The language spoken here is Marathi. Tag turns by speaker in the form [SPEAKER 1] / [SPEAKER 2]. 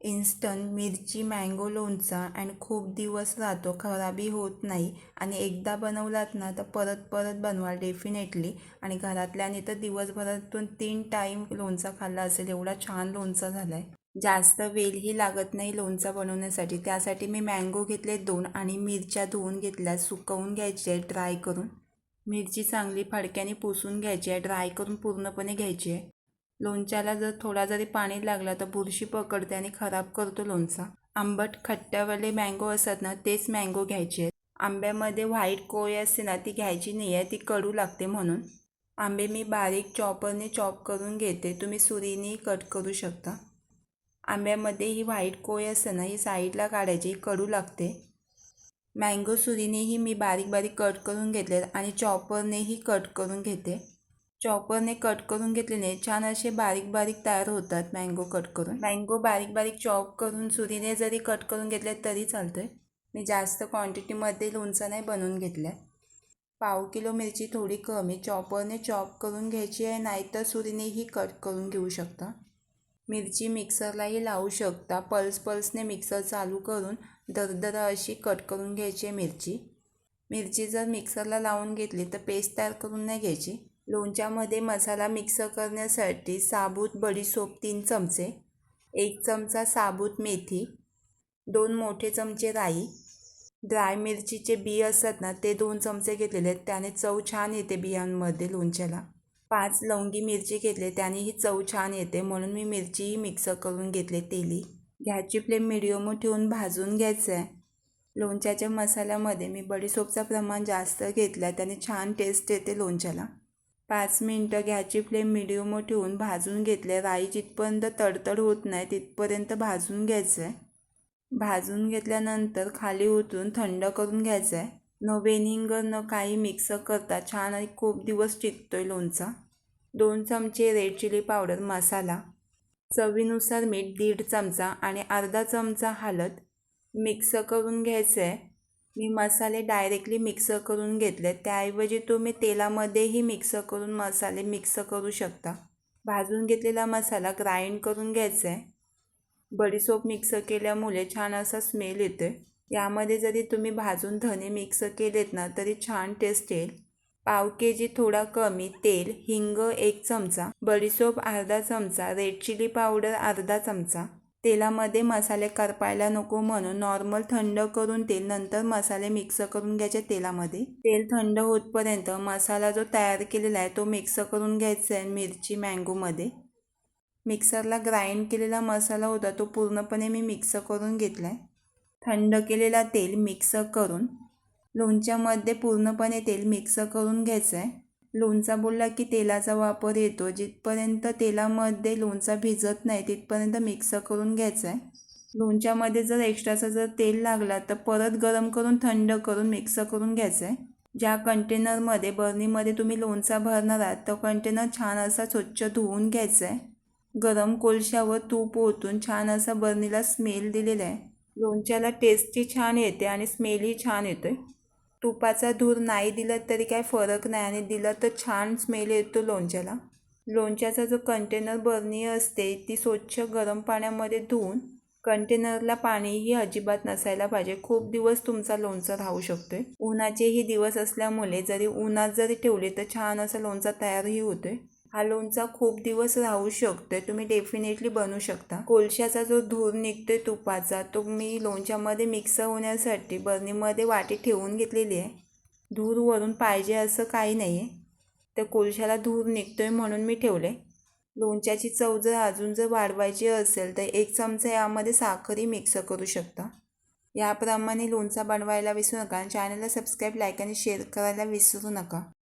[SPEAKER 1] इन्स्टंट मिरची मँगो लोणचा अँड खूप दिवस राहतो. खराबी होत नाही. आणि एकदा बनवलात ना तर परत परत बनवाल डेफिनेटली आणि घरातल्याने तर दिवसभरातून तीन टाईम लोणचा खाल्ला असेल. एवढा छान लोणचा झाला आहे जास्त वेलही लागत नाही लोणचा बनवण्यासाठी. त्यासाठी मी मँगो घेतले दोन आणि मिरच्या धुवून घेतल्या. सुकवून घ्यायची आहे ड्राय करून. मिरची चांगली फडक्याने पुसून घ्यायची. आहे ड्राय करून पूर्णपणे घ्यायची. आहे लोणच्याला जर थोडा जरी पाणी लागला तर बुरशी पकडते आणि खराब करतो लोणचा. आंबट खट्ट्यावाले मँगो असतात ना तेच मँगो घ्यायचे आहेत. आंब्यामध्ये व्हाईट कोय असते ना ती घ्यायची नाही आहे ती कडू लागते म्हणून. आंबे मी बारीक चॉपरने चॉप करून घेते तुम्ही सुरीने कट करू शकता. आंब्यामध्ये ही व्हाईट कोय असते ना ही साईडला काढायची कडू लागते. मँगो सुरीनेही मी बारीक बारीक कट करून घेतले आणि चॉपरनेही कट करून घेते. चॉपरने कट करून घेतलेले छान असे बारीक बारीक तयार होतात मँगो कट करून. मँगो बारीक बारीक चॉप करून सुरीने जरी कट करून घेतले तरी चालतं आहे मी जास्त क्वांटिटीमध्ये लोणचं नाही बनवून घेतलं. आहे पाव किलो मिरची थोडी कमी. चॉपरने चॉप करून घ्यायची आहे नाहीतर सुरीनेही कट करून घेऊ शकता. मिरची मिक्सरलाही लावू शकता. पल्स पल्सने मिक्सर चालू करून दरदर अशी कट करून घ्यायची आहे मिरची. मिरची जर मिक्सरला लावून घेतली तर पेस्ट तयार करून नाही घ्यायची. लोणच्यामध्ये मसाला मिक्स करण्यासाठी साबूत बडीशोप तीन चमचे एक चमचा साबूत मेथी दोन मोठे चमचे राई. ड्राय मिरचीचे बी असतात ना ते दोन चमचे घेतलेले आहेत. त्याने चव छान येते बियांमध्ये लोणच्याला. पाच लवंगी मिरची घेतले त्यानेही चव छान येते म्हणून मी मिरचीही मिक्स करून घेतले तेली. गॅसची फ्लेम मिडियम ठेवून भाजून घ्यायचं आहे लोणच्याच्या मसाल्यामध्ये मी बडीसोपचं प्रमाण जास्त घेतलं आहे त्याने छान टेस्ट येते लोणच्याला. पाच मिनटं गॅसची फ्लेम मिडियम ठेवून भाजून घेतले राई जिथपर्यंत तडतड होत नाही तिथपर्यंत भाजून घ्यायचं आहे. भाजून घेतल्यानंतर खाली उतरून थंड करून घ्यायचं आहे. न वेनिंगर न काही मिक्स करता छान आणि खूप दिवस टिकतोय लोणचा. दोन चमचे रेड चिली पावडर मसाला. चवीनुसार मीठ दीड चमचा आणि अर्धा चमचा हळद. मिक्स करून घ्यायचं आहे. मी मसाले डायरेक्टली मिक्स करून घेतले त्याऐवजी तुम्ही तेलामध्येही मिक्स करून मसाले मिक्स करू शकता. भाजून घेतलेला मसाला ग्राइंड करून घ्यायचा आहे बडीसोप मिक्स केल्यामुळे छान असा स्मेल येतो आहे यामध्ये जरी तुम्ही भाजून धने मिक्स केलेत ना तरी छान टेस्ट येईल. पाव के जी थोडा कमी तेल हिंग एक चमचा बडीसोप अर्धा चमचा रेड चिली पावडर अर्धा चमचा तेलामध्ये मसाले करपायला नको म्हणून नॉर्मल थंड करून तेल नंतर मसाले मिक्स करून घ्यायचे तेलामध्ये. तेल थंड होतपर्यंत मसाला जो तयार केलेला आहे तो मिक्स करून घ्यायचा आहे मिरची मँगोमध्ये मिक्सरला ग्राइंड केलेला मसाला होता तो पूर्णपणे मी मिक्स करून घेतला आहे थंड केलेला तेल मिक्स करून. लोणच्यामध्ये पूर्णपणे तेल मिक्स करून घ्यायचं आहे. लोणचा बोलला की तेलाचा वापर येतो. जिथपर्यंत तेलामध्ये लोणचा भिजत नाही तिथपर्यंत मिक्स करून घ्यायचं आहे लोणच्यामध्ये जर एक्स्ट्राचा जर तेल लागला तर परत गरम करून थंड करून मिक्स करून घ्यायचं आहे ज्या कंटेनरमध्ये बर्नीमध्ये तुम्ही लोणचा भरणार आहात तो कंटेनर छान असा स्वच्छ धुवून घ्यायचा आहे गरम कोळशावर तूप ओतून छान असा बर्नीला स्मेल दिलेला आहे. लोणच्याला टेस्टही छान येते आणि स्मेलही छान येतो आहे तुपाचा धूर नाही दिला तरी काय फरक नाही आणि दिलं तर छान स्मेल येतो लोणच्याला. लोणच्याचा जो कंटेनर बरणी असते ती स्वच्छ गरम पाण्यामध्ये धुवून कंटेनरला पाणीही अजिबात नसायला पाहिजे. खूप दिवस तुमचा लोणचं राहू शकतोय. उन्हाचेही दिवस असल्यामुळे जरी उन्हात जरी ठेवले तर छान असा लोणचा तयारही होतोय. हा लोणचा खूप दिवस राहू शकतोय. तुम्ही डेफिनेटली बनवू शकता. कोळशाचा जो धूर निघतोय तुपाचा तो मी लोणच्यामध्ये मिक्स होण्यासाठी बर्नीमध्ये वाटी ठेवून घेतलेली आहे. धूर वरून पाहिजे असं काही नाही आहे त्या कोळशाला धूर निघतोय म्हणून मी ठेवले लोणच्याची चव जर अजून जर वाढवायची असेल तर एक चमचा यामध्ये साखरही मिक्स करू शकता. याप्रमाणे लोणचा बनवायला विसरू नका आणि चॅनलला सबस्क्राईब लाईक आणि शेअर करायला विसरू नका.